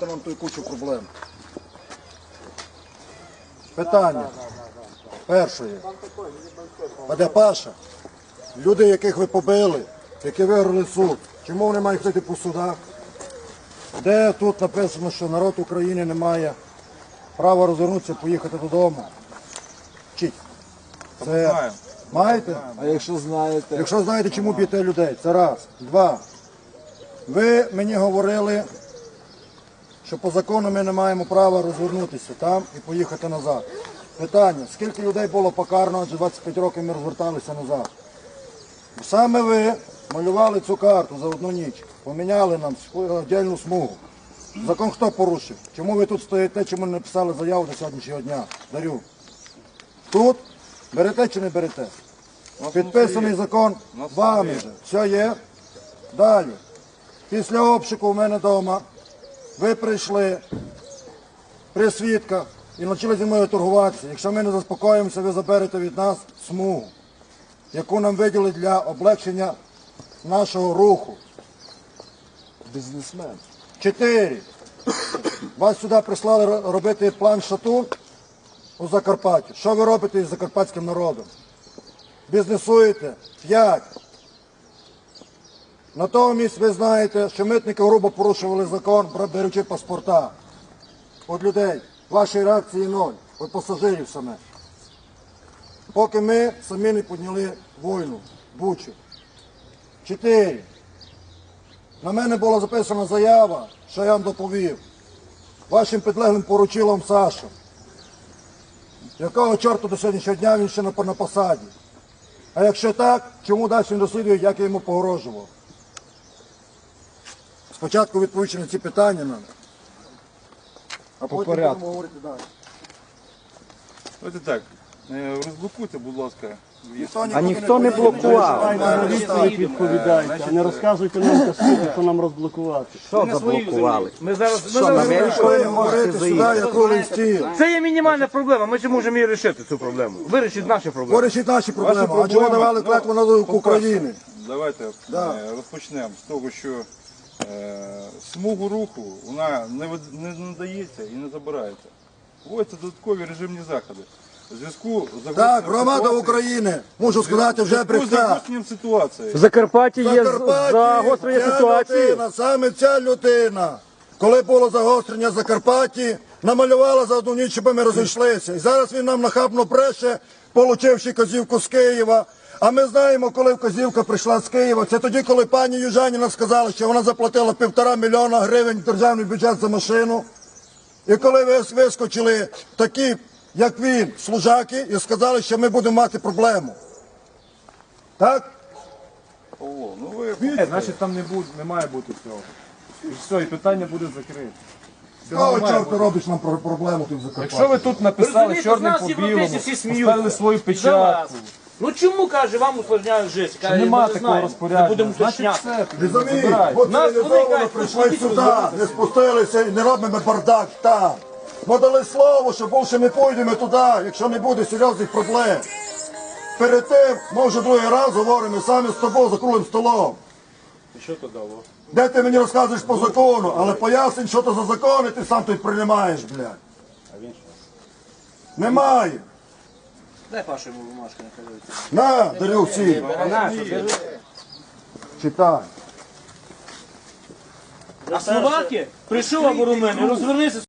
Це нам той кучу проблем. Питання. Перше. А де Паша? Люди, яких ви побили, які виграли суд, чому вони мають ходити по судах? Де тут написано, що народ України не має права розвернутися, поїхати додому? Вчіть. Це маєте? А якщо знаєте, Якщо знаєте, чому б'єте людей, це раз. Два. Ви мені говорили, що по закону ми не маємо права розвернутися там і поїхати назад. Питання, скільки людей було покарано, адже 25 років ми розверталися назад. Саме ви малювали цю карту за одну ніч, поміняли нам віддільну смугу. Закон хто порушив? Чому ви тут стоїте, чому не написали заяву до сьогоднішнього дня? Дарю. Тут берете чи не берете? Підписаний закон вами же. Все є. Далі. Після обшуку у мене вдома ви прийшли при свідках і почали зі мною торгуватися. Якщо ми не заспокоїмося, ви заберете від нас смугу, яку нам виділи для облегшення нашого руху. бізнесмен. Чотири. Вас сюди прислали робити план шатун у Закарпатті. Що ви робите із закарпатським народом? Бізнесуєте? П'ять. Натомість ви знаєте, що митники грубо порушували закон, беручи паспорта. От людей. Вашої реакції ноль. От пасажирів саме. Поки ми самі не підняли війну, бучу. Чотири. На мене була записана заява, що я вам доповів. Вашим підлеглим поручилом Сашу. Якого чорту до сьогоднішнього дня він ще на, посаді? А якщо так, чому далі він розслідує, як я йому погрожував? Спочатку відповідь на ці питання нам. А потім порядку. будемо говорити далі. Давайте так, е, розблокуйте, будь ласка. А ніхто не блокував. Відповідь відповідайте, не розказуйте нам касити, що нам розблокувати. Що заблокували? Ми зараз ми Що, на зараз Великого Ви можете говорите сюди, заїхати? як стіл. це є мінімальна проблема. Ми ще можемо її вирішити цю проблему. Вирішити наші проблеми. Вирішіть наші проблеми. А чого проблеми, давали ну, клятву на дух по-перше, України? Давайте е, розпочнемо з того, що смугу руху вона не, не надається і не забирається. Вводяться додаткові режимні заходи. У зв'язку з Так, громада України, можу сказати, вже ситуації. В Закарпатті є Закарпатті загострення ця ситуації. Людина, саме ця людина, коли було загострення в Закарпатті, намалювала за одну ніч, щоб ми розійшлися. І зараз він нам нахабно бреше, получивши казівку з Києва. А ми знаємо, коли вказівка прийшла з Києва. Це тоді, коли пані Южаніна сказала, що вона заплатила півтора мільйона гривень в державний бюджет за машину. І коли ви вискочили такі, як він, служаки, і сказали, що ми будемо мати проблему. Так? Павло, ну ви Е, Значить там не буде, не має бути цього. І все, і питання буде закрите. Кого чорта робиш нам про- проблему тут в Закарпатті? Якщо ви тут написали розумієте, чорним з нас по європейці білому, всі сміються. поставили свою За печатку, вас. Ну чому каже, вам усложняють життя? Каже, нема не такого знаємо. Не розпорядження, будемо значить уточняти. все, забирайте. от Нас вони кажуть, прийшли «Ходіть сюди, розбиратися». не спустилися і не робимо бардак там. Ми дали слово, що більше не пойдемо туди, якщо не буде серйозних проблем. Перед тим, ми вже другий раз говоримо самі з тобою за круглим столом. І що то дало? Де ти мені розказуєш по закону, але пояснень, що то за закони, ти сам тут приймаєш, блядь. А він що? Немає. Дай Пашу йому бумажку, нехай дивиться. На, дарю всі. Читай. А словаки прийшов або румени, розвернися